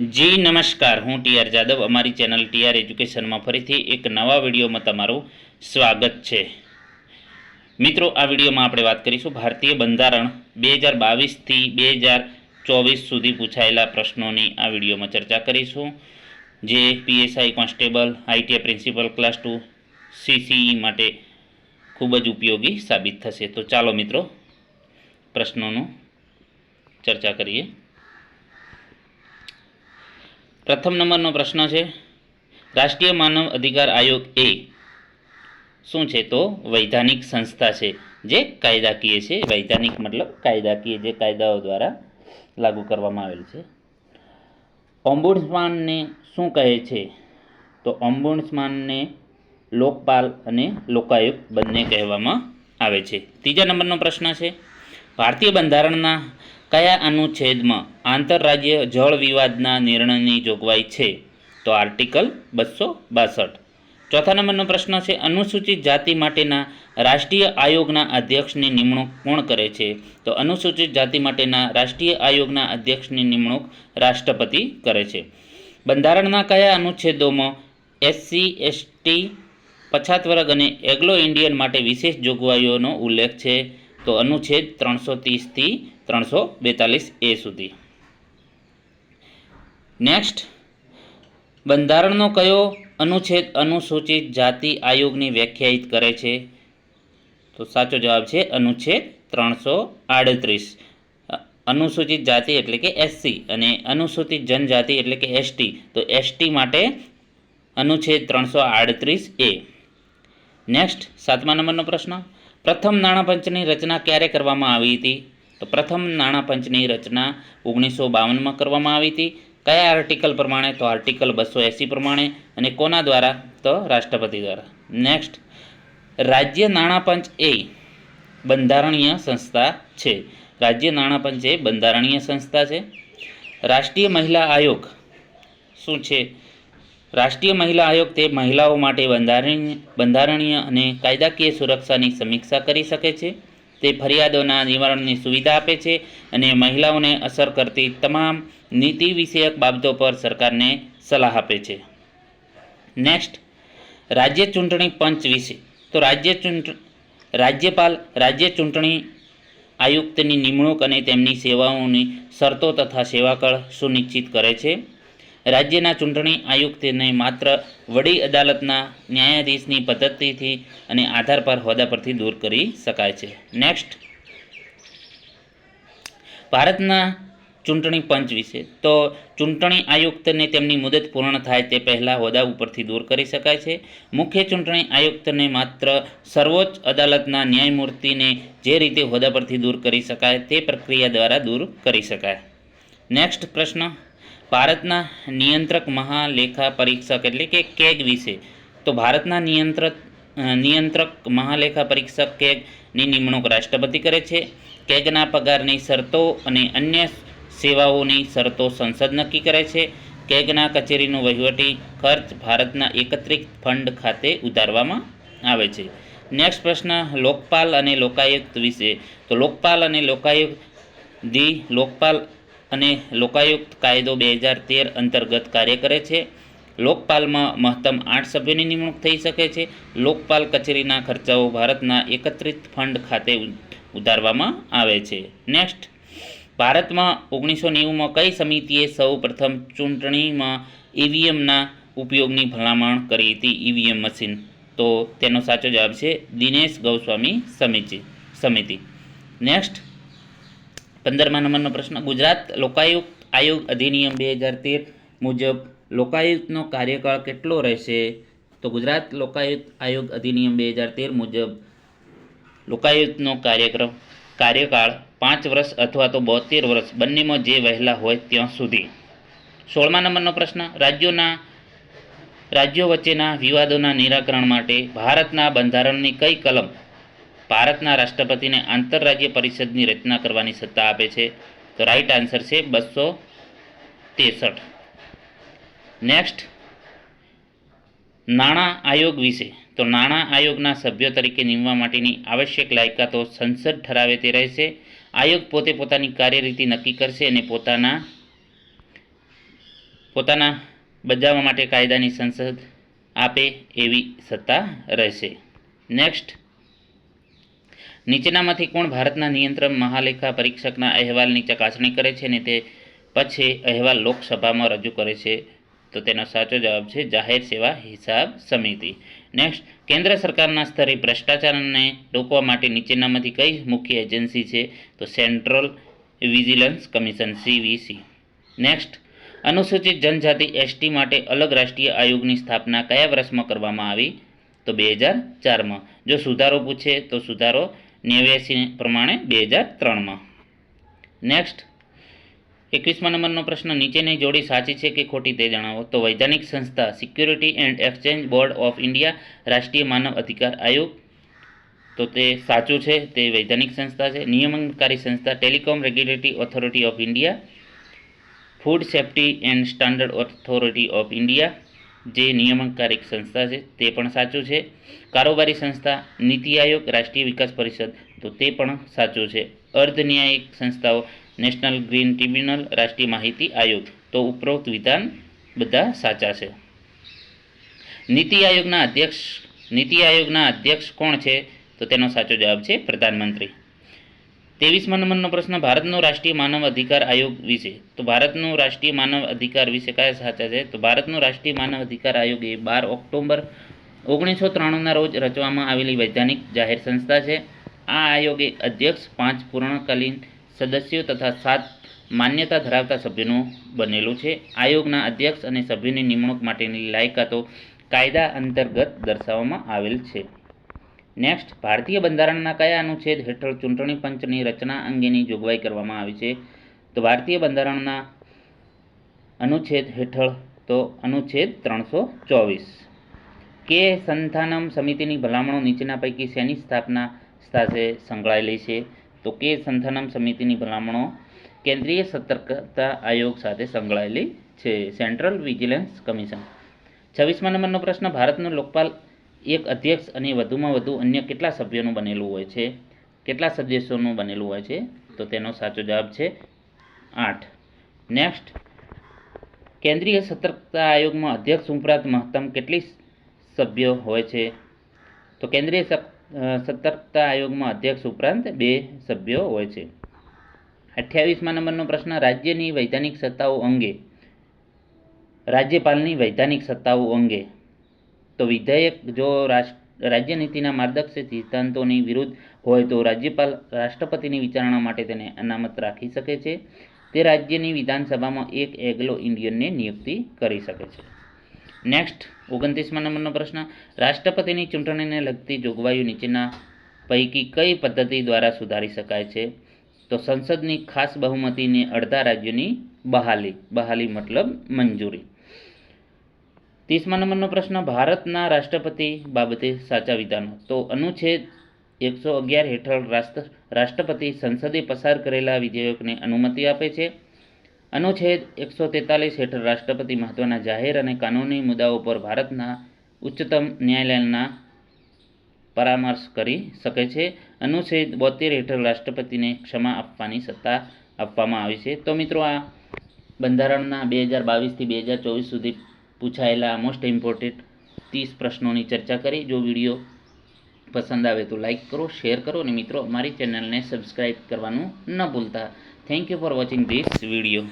જી, નમસ્કાર. હું ટીઆર જાદવ. અમારી ચેનલ ટીઆર એજ્યુકેશનમાં ફરીથી એક નવા વિડીયોમાં તમારું સ્વાગત છે. મિત્રો, આ વિડીયોમાં આપણે વાત કરીશું ભારતીય બંધારણ બે હજાર બાવીસથી બે હજાર ચોવીસ સુધી પૂછાયેલા પ્રશ્નોની આ વિડીયોમાં ચર્ચા કરીશું. જે PSI constable ITI principal, class two CCE માટે ખૂબ જ ઉપયોગી સાબિત થશે. તો ચાલો મિત્રો, પ્રશ્નોનું ચર્ચા કરીએ. પ્રથમ નંબરનો પ્રશ્ન છે, રાષ્ટ્રીય માનવ અધિકાર આયોગ એ શું છે તો વૈધાનિક સંસ્થા છે, જે કાયદાકીય છે. વૈધાનિક મતલબ કાયદાકીય, જે કાયદાઓ દ્વારા લાગુ કરવામાં આવેલ છે. ઓમ્બુડ્સમાનને શું કહે છે? તો ઓમ્બુડ્સમાનને લોકપાલ અને લોકાયુક્ત બંને કહેવામાં આવે છે. ત્રીજા નંબરનો પ્રશ્ન છે, ભારતીય બંધારણના કયા અનુચ્છેદમાં આંતરરાજ્ય જળ વિવાદના નિર્ણયની જોગવાઈ છે? તો આર્ટિકલ બસો બાસઠ. ચોથા નંબરનો પ્રશ્ન છે, અનુસૂચિત જાતિ માટેના રાષ્ટ્રીય આયોગના અધ્યક્ષની નિમણૂક કોણ કરે છે? તો અનુસૂચિત જાતિ માટેના રાષ્ટ્રીય આયોગના અધ્યક્ષની નિમણૂક રાષ્ટ્રપતિ કરે છે. બંધારણના કયા અનુચ્છેદોમાં એસસી, એસટી, પછાત વર્ગ અને એગ્લો ઇન્ડિયન માટે વિશેષ જોગવાઈઓનો ઉલ્લેખ છે? તો અનુચ્છેદ ત્રણસો ત્રીસથી ત્રણસો બેતાલીસ એ સુધી. નેક્સ્ટ બંધારણનો કયો અનુચ્છેદ અનુસૂચિત જાતિ આયોગની વ્યાખ્યાયિત કરે છે? તો સાચો જવાબ છે અનુચ્છેદ ત્રણસો આડત્રીસ. અનુસૂચિત જાતિ એટલે કે એસસી અને અનુસૂચિત જનજાતિ એટલે કે એસટી તો એસટી માટે અનુચ્છેદ ત્રણસો આડત્રીસ એ. નેક્સ્ટ સાતમા નંબરનો પ્રશ્ન. પ્રથમ નાણાપંચની રચના ક્યારે કરવામાં આવી હતી? તો પ્રથમ નાણાપંચની રચના ઓગણીસો બાવનમાં કરવામાં આવી હતી. કયા આર્ટિકલ પ્રમાણે? તો આર્ટિકલ બસો એંસી પ્રમાણે અને કોના દ્વારા? તો રાષ્ટ્રપતિ દ્વારા. નેક્સ્ટ રાજ્ય નાણાપંચ એ બંધારણીય સંસ્થા છે. રાજ્ય નાણાપંચ એ બંધારણીય સંસ્થા છે. રાષ્ટ્રીય મહિલા આયોગ શું છે? રાષ્ટ્રીય મહિલા આયોગ તે મહિલાઓ માટે બંધારણીય બંધારણીય અને કાયદાકીય સુરક્ષાની સમીક્ષા કરી શકે છે. તે ફરિયાદોના નિવારણની સુવિધા આપે છે અને મહિલાઓને અસર કરતી તમામ નીતિ વિષયક બાબતો પર સરકારને સલાહ આપે છે. નેક્સ્ટ રાજ્ય ચૂંટણી પંચ વિશે. તો રાજ્ય ચૂંટ, રાજ્યપાલ, રાજ્ય ચૂંટણી આયુક્તની નિમણૂક અને તેમની સેવાઓની શરતો તથા સેવાકળ સુનિશ્ચિત કરે છે. રાજ્યના ચૂંટણી આયુક્તને માત્ર વડી અદાલતના ન્યાયાધીશની પદ્ધતિથી અને આધાર પર હોદ્દા પરથી દૂર કરી શકાય છે. નેક્સ્ટ ભારતના ચૂંટણી પંચ વિશે. તો ચૂંટણી આયુક્તને તેમની મુદત પૂર્ણ થાય તે પહેલાં હોદ્દા ઉપરથી દૂર કરી શકાય છે. મુખ્ય ચૂંટણી આયુક્તને માત્ર સર્વોચ્ચ અદાલતના ન્યાયમૂર્તિને જે રીતે હોદ્દા પરથી દૂર કરી શકાય તે પ્રક્રિયા દ્વારા દૂર કરી શકાય. નેક્સ્ટ પ્રશ્ન. ભારતના નિયંત્રક મહાલેખા પરીક્ષક એટલે કે કેગ વિશે. તો ભારતના નિયંત્રક નિયંત્રક મહાલેખા પરીક્ષક કેગની નિમણૂક રાષ્ટ્રપતિ કરે છે. કેગના પગારની શરતો અને અન્ય સેવાઓની શરતો સંસદ નક્કી કરે છે. કેગના કચેરીનું વહીવટી ખર્ચ ભારતના એકત્રિત ફંડ ખાતે ઉતારવામાં આવે છે. નેક્સ્ટ પ્રશ્ન, લોકપાલ અને લોકાયુક્ત વિશે. તો લોકપાલ અને લોકાયુક્ત ધી લોકપાલ અને લોકાયુક્ત કાયદો બે હજાર તેર અંતર્ગત કાર્ય કરે છે. લોકપાલમાં મહત્તમ આઠ સભ્યોની નિમણૂક થઈ શકે છે. લોકપાલ કચેરીના ખર્ચાઓ ભારતના એકત્રિત ફંડ ખાતે ઉતારવામાં આવે છે. નેક્સ્ટ, ભારતમાં ઓગણીસો નેવુંમાં કઈ સમિતિએ સૌ પ્રથમ ચૂંટણીમાં ઈવીએમના ઉપયોગની ભલામણ કરી હતી? EVM machine. તો તેનો સાચો જવાબ છે દિનેશ ગૌસ્વામી સમિતિ સમિતિ. નેક્સ્ટ પંદરમા નંબરનો પ્રશ્ન, ગુજરાત લોકાયુક્ત આયોગ અધિનિયમ બે હજાર તેર મુજબ લોકાયુક્તનો કાર્યકાળ કેટલો રહેશે? તો ગુજરાત લોકાયુક્ત આયોગ અધિનિયમ બે હજાર તેર મુજબ લોકાયુક્તનો કાર્યક્રમ, કાર્યકાળ પાંચ વર્ષ અથવા તો બોતેર વર્ષ, બંનેમાં જે વહેલા હોય ત્યાં સુધી. સોળમા નંબરનો પ્રશ્ન, રાજ્યોના, રાજ્યો વચ્ચેના વિવાદોના નિરાકરણ માટે ભારતના બંધારણની કઈ કલમ ભારતના રાષ્ટ્રપતિને આંતરરાજ્ય પરિષદની રચના કરવાની સત્તા આપે છે. તો રાઈટ આન્સર છે બસો ત્રેસઠ. નેક્સ્ટ નાણાં આયોગ વિશે. તો નાણાં આયોગના સભ્યો તરીકે નીમવા માટેની આવશ્યક લાયકાતો સંસદ ઠરાવે તે રહેશે. આયોગ પોતે પોતાની કાર્યરીતિ નક્કી કરશે અને પોતાના પોતાના બજાવવા માટે કાયદાની સંસદ આપે એવી સત્તા રહેશે. નેક્સ્ટ નીચેનામાંથી કોણ ભારતના નિયંત્રણ મહાલેખા પરીક્ષકના અહેવાલની ચકાસણી કરે છે અને તે પછી અહેવાલ લોકસભામાં રજૂ કરે છે? તો તેનો સાચો જવાબ છે જાહેર સેવા હિસાબ સમિતિ. નેક્સ્ટ, કેન્દ્ર સરકારના સ્તરે ભ્રષ્ટાચારને રોકવા માટે નીચેનામાંથી કઈ મુખ્ય એજન્સી છે? તો central vigilance commission, CVC. Next, અનુસૂચિત જનજાતિ એસટી માટે અલગ રાષ્ટ્રીય આયોગની સ્થાપના કયા વર્ષમાં કરવામાં આવી? તો બે હજાર ચારમાં. જો સુધારો પૂછે તો સુધારો નેવ્યાસી પ્રમાણે બે હજાર ત્રણમાં. નેક્સ્ટ એકવીસમા નંબરનો પ્રશ્ન નીચેની જોડી સાચી છે કે ખોટી તે જણાવો. તો વૈધાનિક સંસ્થા security and exchange board of India રાષ્ટ્રીય માનવ અધિકાર આયોગ. તો તે સાચું છે, તે વૈધાનિક સંસ્થા છે. નિયમનકારી સંસ્થા telecom regulatory authority of India food safety and standard authority of India જે નિયમનકારી સંસ્થા છે, તે પણ સાચું છે. કારોબારી સંસ્થા, નીતિ આયોગ, રાષ્ટ્રીય વિકાસ પરિષદ, તો તે પણ સાચું છે. અર્ધ ન્યાયિક સંસ્થાઓ, નેશનલ ગ્રીન ટ્રિબ્યુનલ, રાષ્ટ્રીય માહિતી આયોગ, તો ઉપરોક્ત વિધાન બધા સાચા છે. નીતિ આયોગના અધ્યક્ષ, નીતિ આયોગના અધ્યક્ષ કોણ છે? તો તેનો સાચો જવાબ છે પ્રધાનમંત્રી. ત્રેવીસમા નંબરનો પ્રશ્ન, ભારતનો રાષ્ટ્રીય માનવ અધિકાર આયોગ વિશે. તો ભારતનો રાષ્ટ્રીય માનવ અધિકાર વિશે કયા સાચા છે? તો ભારતનો રાષ્ટ્રીય માનવ અધિકાર આયોગ એ બાર ઓક્ટોબર ઓગણીસો ત્રાણુંના રોજ રચવામાં આવેલી વૈધાનિક જાહેર સંસ્થા છે. આ આયોગે અધ્યક્ષ, પાંચ પૂર્ણકાલીન સદસ્યો તથા સાત માન્યતા ધરાવતા સભ્યોનું બનેલું છે. આયોગના અધ્યક્ષ અને સભ્યોની નિમણૂક માટેની લાયકાતો કાયદા અંતર્ગત દર્શાવવામાં આવેલ છે. નેક્સ્ટ ભારતીય બંધારણના કયા અનુચ્છેદ હેઠળ ચૂંટણી પંચની રચના અંગેની જોગવાઈ કરવામાં આવી છે? તો ભારતીય બંધારણના અનુચ્છેદ હેઠળ તો અનુચ્છેદ ત્રણસો ચોવીસ. કે સંથાનમ સમિતિની ભલામણો નીચેના પૈકી શેની સ્થાપના સાથે સંકળાયેલી છે? તો કે સંથાનમ સમિતિની ભલામણો કેન્દ્રીય સતર્કતા આયોગ સાથે સંકળાયેલી છે? Central vigilance commission. છવ્વીસમા નંબરનો પ્રશ્ન, ભારતનો લોકપાલ એક અધ્યક્ષ અને વધુમાં વધુ અન્ય કેટલા સભ્યોનું બનેલું હોય છે? કેટલા સદસ્યોનું બનેલું હોય છે? તો તેનો સાચો જવાબ છે આઠ. નેક્સ્ટ કેન્દ્રીય સતર્કતા આયોગમાં અધ્યક્ષ ઉપરાંત મહત્તમ કેટલી સભ્યો હોય છે? તો કેન્દ્રીય સતર્કતા આયોગમાં અધ્યક્ષ ઉપરાંત બે સભ્યો હોય છે. અઠ્યાવીસમાં નંબરનો પ્રશ્ન, રાજ્યની વૈધાનિક સત્તાઓ અંગે. રાજ્યપાલની વૈધાનિક સત્તાઓ અંગે. તો વિધેયક જો રાજ્ય નીતિના માર્ગદર્શક સિદ્ધાંતોની વિરુદ્ધ હોય તો રાજ્યપાલ રાષ્ટ્રપતિની વિચારણા માટે તેને અનામત રાખી શકે છે. તે રાજ્યની વિધાનસભામાં એક એગ્લો ઇન્ડિયનને નિયુક્તિ કરી શકે છે. નેક્સ્ટ, ઓગણત્રીસમાં નંબરનો પ્રશ્ન. રાષ્ટ્રપતિની ચૂંટણીને લગતી જોગવાઈઓ નીચેના પૈકી કઈ પદ્ધતિ દ્વારા સુધારી શકાય છે? તો સંસદની ખાસ બહુમતીને અડધા રાજ્યોની બહાલી બહાલી મતલબ મંજૂરી. ત્રીસમા નંબરનો પ્રશ્ન, ભારતના રાષ્ટ્રપતિ બાબતે સાચા વિધાનો. તો અનુચ્છેદ એકસો અગિયાર હેઠળ રાષ્ટ્ર, રાષ્ટ્રપતિ સંસદે પસાર કરેલા વિધેયકને અનુમતિ આપે છે. અનુચ્છેદ એકસો તેતાલીસ હેઠળ રાષ્ટ્રપતિ મહત્વના જાહેર અને કાનૂની મુદ્દાઓ પર ભારતના ઉચ્ચતમ ન્યાયાલયના પરામર્શ કરી શકે છે. અનુચ્છેદ બોતેર હેઠળ રાષ્ટ્રપતિને ક્ષમા આપવાની સત્તા આપવામાં આવી છે. તો મિત્રો, આ બંધારણના બે હજાર બાવીસથી બે હજાર ચોવીસ સુધી પૂછાયેલા મોસ્ટ ઇમ્પોર્ટન્ટ ત્રીસ પ્રશ્નોની ચર્ચા કરી. જો વીડિયો પસંદ આવે તો લાઈક કરો શેર કરો અને મિત્રો, અમારી ચેનલને સબસ્ક્રાઈબ કરવાનું ન ભૂલતા. Thank you for watching this video